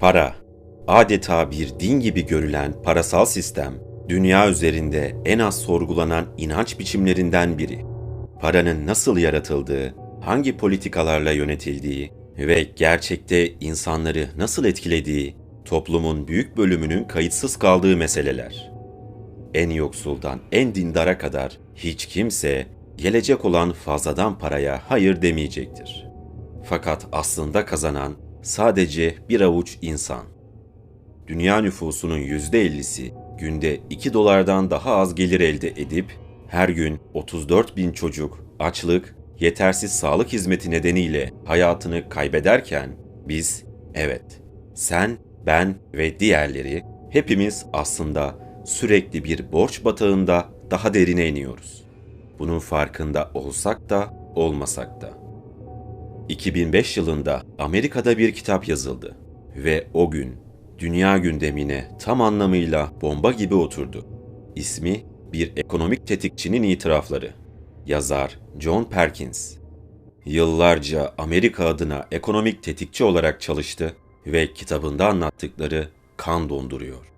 Para, adeta bir din gibi görülen parasal sistem, dünya üzerinde en az sorgulanan inanç biçimlerinden biri. Paranın nasıl yaratıldığı, hangi politikalarla yönetildiği ve gerçekte insanları nasıl etkilediği, toplumun büyük bölümünün kayıtsız kaldığı meseleler. En yoksuldan en dindara kadar hiç kimse gelecek olan fazladan paraya hayır demeyecektir. Fakat aslında kazanan sadece bir avuç insan. Dünya nüfusunun %50'si günde 2 dolardan daha az gelir elde edip her gün 34 bin çocuk açlık, yetersiz sağlık hizmeti nedeniyle hayatını kaybederken biz, evet, sen, ben ve diğerleri hepimiz aslında sürekli bir borç batağında daha derine iniyoruz. Bunun farkında olsak da olmasak da. 2005 yılında Amerika'da bir kitap yazıldı ve o gün dünya gündemine tam anlamıyla bomba gibi oturdu. İsmi Bir Ekonomik Tetikçinin İtirafları. Yazar John Perkins. Yıllarca Amerika adına ekonomik tetikçi olarak çalıştı ve kitabında anlattıkları kan donduruyor.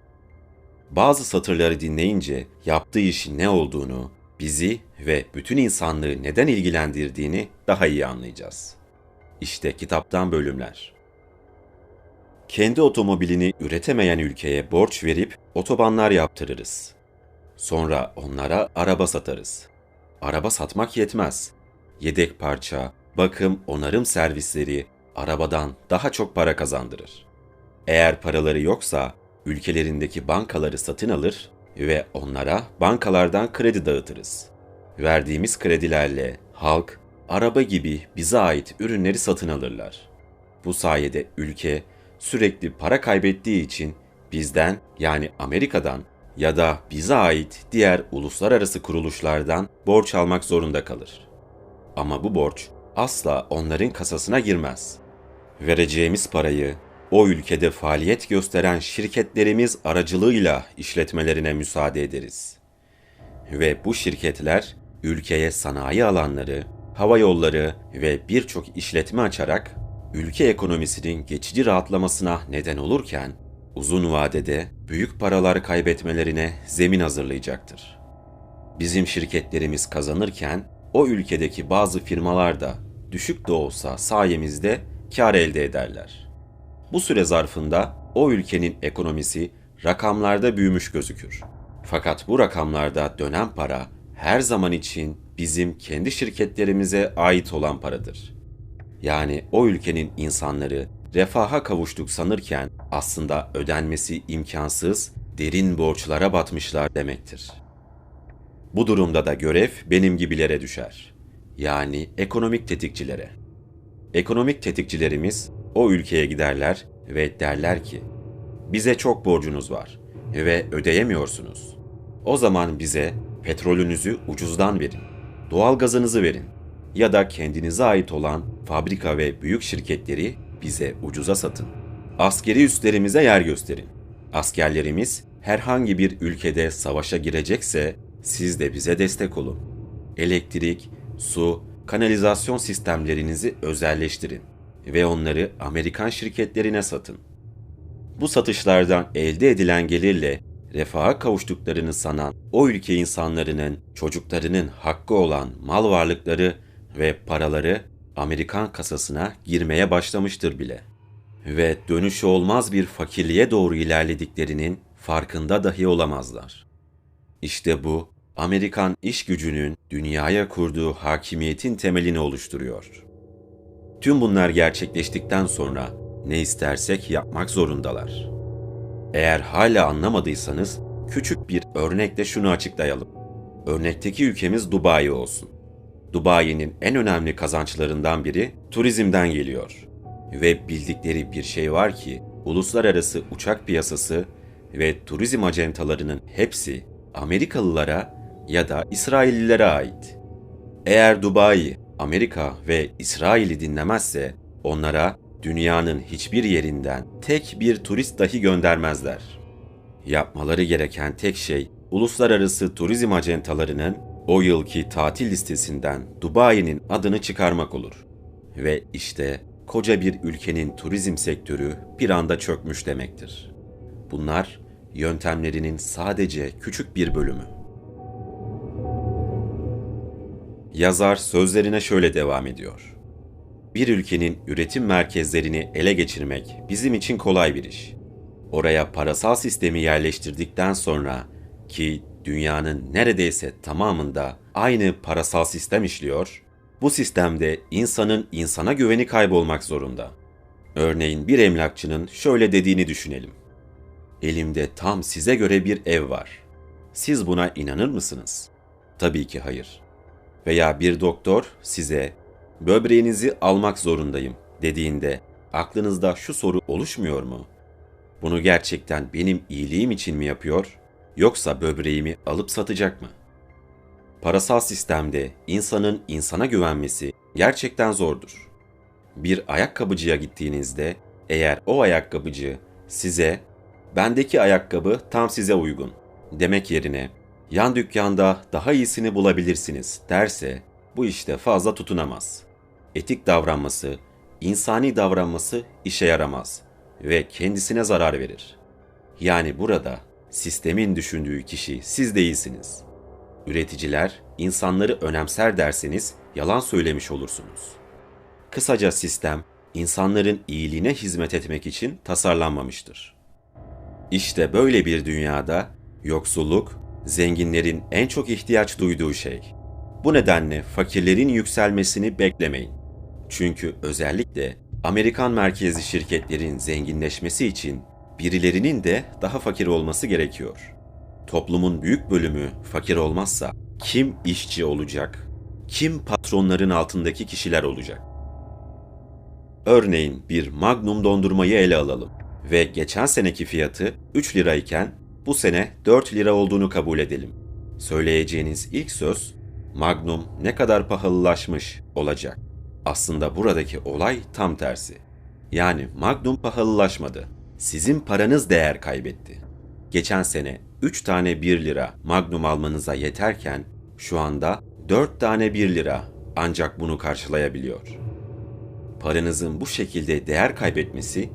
Bazı satırları dinleyince yaptığı işin ne olduğunu, bizi ve bütün insanlığı neden ilgilendirdiğini daha iyi anlayacağız. İşte kitaptan bölümler. Kendi otomobilini üretemeyen ülkeye borç verip otobanlar yaptırırız. Sonra onlara araba satarız. Araba satmak yetmez. Yedek parça, bakım, onarım servisleri arabadan daha çok para kazandırır. Eğer paraları yoksa ülkelerindeki bankaları satın alır ve onlara bankalardan kredi dağıtırız. Verdiğimiz kredilerle halk araba gibi bize ait ürünleri satın alırlar. Bu sayede ülke sürekli para kaybettiği için bizden yani Amerika'dan ya da bize ait diğer uluslararası kuruluşlardan borç almak zorunda kalır. Ama bu borç asla onların kasasına girmez. Vereceğimiz parayı o ülkede faaliyet gösteren şirketlerimiz aracılığıyla işletmelerine müsaade ederiz. Ve bu şirketler ülkeye sanayi alanları, hava yolları ve birçok işletme açarak ülke ekonomisinin geçici rahatlamasına neden olurken uzun vadede büyük paralar kaybetmelerine zemin hazırlayacaktır. Bizim şirketlerimiz kazanırken o ülkedeki bazı firmalar da düşük de olsa sayemizde kar elde ederler. Bu süre zarfında o ülkenin ekonomisi rakamlarda büyümüş gözükür. Fakat bu rakamlarda dönen para her zaman için bizim kendi şirketlerimize ait olan paradır. Yani o ülkenin insanları refaha kavuştuk sanırken aslında ödenmesi imkansız, derin borçlara batmışlar demektir. Bu durumda da görev benim gibilere düşer. Yani ekonomik tetikçilere. Ekonomik tetikçilerimiz o ülkeye giderler ve derler ki, bize çok borcunuz var ve ödeyemiyorsunuz. O zaman bize petrolünüzü ucuzdan verin, doğal gazınızı verin ya da kendinize ait olan fabrika ve büyük şirketleri bize ucuza satın. Askeri üslerimize yer gösterin. Askerlerimiz herhangi bir ülkede savaşa girecekse siz de bize destek olun. Elektrik, su, kanalizasyon sistemlerinizi özelleştirin ve onları Amerikan şirketlerine satın. Bu satışlardan elde edilen gelirle refaha kavuştuklarını sanan o ülke insanlarının, çocuklarının hakkı olan mal varlıkları ve paraları Amerikan kasasına girmeye başlamıştır bile. Ve dönüşü olmaz bir fakirliğe doğru ilerlediklerinin farkında dahi olamazlar. İşte bu Amerikan iş gücünün dünyaya kurduğu hakimiyetin temelini oluşturuyor. Tüm bunlar gerçekleştikten sonra ne istersek yapmak zorundalar. Eğer hala anlamadıysanız küçük bir örnekle şunu açıklayalım. Örnekteki ülkemiz Dubai olsun. Dubai'nin en önemli kazançlarından biri turizmden geliyor. Ve bildikleri bir şey var ki uluslararası uçak piyasası ve turizm acentalarının hepsi Amerikalılara ya da İsraillilere ait. Eğer Dubai, Amerika ve İsrail'i dinlemezse onlara dünyanın hiçbir yerinden tek bir turist dahi göndermezler. Yapmaları gereken tek şey uluslararası turizm acentalarının o yılki tatil listesinden Dubai'nin adını çıkarmak olur. Ve işte koca bir ülkenin turizm sektörü bir anda çökmüş demektir. Bunlar yöntemlerinin sadece küçük bir bölümü. Yazar sözlerine şöyle devam ediyor. Bir ülkenin üretim merkezlerini ele geçirmek bizim için kolay bir iş. Oraya parasal sistemi yerleştirdikten sonra ki dünyanın neredeyse tamamında aynı parasal sistem işliyor, bu sistemde insanın insana güveni kaybolmak zorunda. Örneğin bir emlakçının şöyle dediğini düşünelim. Elimde tam size göre bir ev var. Siz buna inanır mısınız? Tabii ki hayır. Veya bir doktor size böbreğinizi almak zorundayım dediğinde aklınızda şu soru oluşmuyor mu? Bunu gerçekten benim iyiliğim için mi yapıyor yoksa böbreğimi alıp satacak mı? Parasal sistemde insanın insana güvenmesi gerçekten zordur. Bir ayakkabıcıya gittiğinizde eğer o ayakkabıcı size bendeki ayakkabı tam size uygun demek yerine yan dükkanda daha iyisini bulabilirsiniz derse bu işte fazla tutunamaz. Etik davranması, insani davranması işe yaramaz ve kendisine zarar verir. Yani burada sistemin düşündüğü kişi siz değilsiniz. Üreticiler insanları önemser derseniz yalan söylemiş olursunuz. Kısaca sistem insanların iyiliğine hizmet etmek için tasarlanmamıştır. İşte böyle bir dünyada yoksulluk zenginlerin en çok ihtiyaç duyduğu şey. Bu nedenle fakirlerin yükselmesini beklemeyin. Çünkü özellikle Amerikan merkezli şirketlerin zenginleşmesi için birilerinin de daha fakir olması gerekiyor. Toplumun büyük bölümü fakir olmazsa kim işçi olacak? Kim patronların altındaki kişiler olacak? Örneğin bir Magnum dondurmayı ele alalım ve geçen seneki fiyatı 3 lirayken bu sene 4 lira olduğunu kabul edelim. Söyleyeceğiniz ilk söz Magnum ne kadar pahalılaşmış olacak. Aslında buradaki olay tam tersi. Yani Magnum pahalılaşmadı. Sizin paranız değer kaybetti. Geçen sene 3 tane 1 lira Magnum almanıza yeterken şu anda 4 tane 1 lira ancak bunu karşılayabiliyor. Paranızın bu şekilde değer kaybetmesi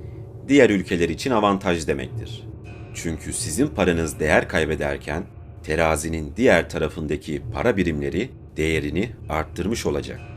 diğer ülkeler için avantaj demektir. Çünkü sizin paranız değer kaybederken terazinin diğer tarafındaki para birimleri değerini arttırmış olacak.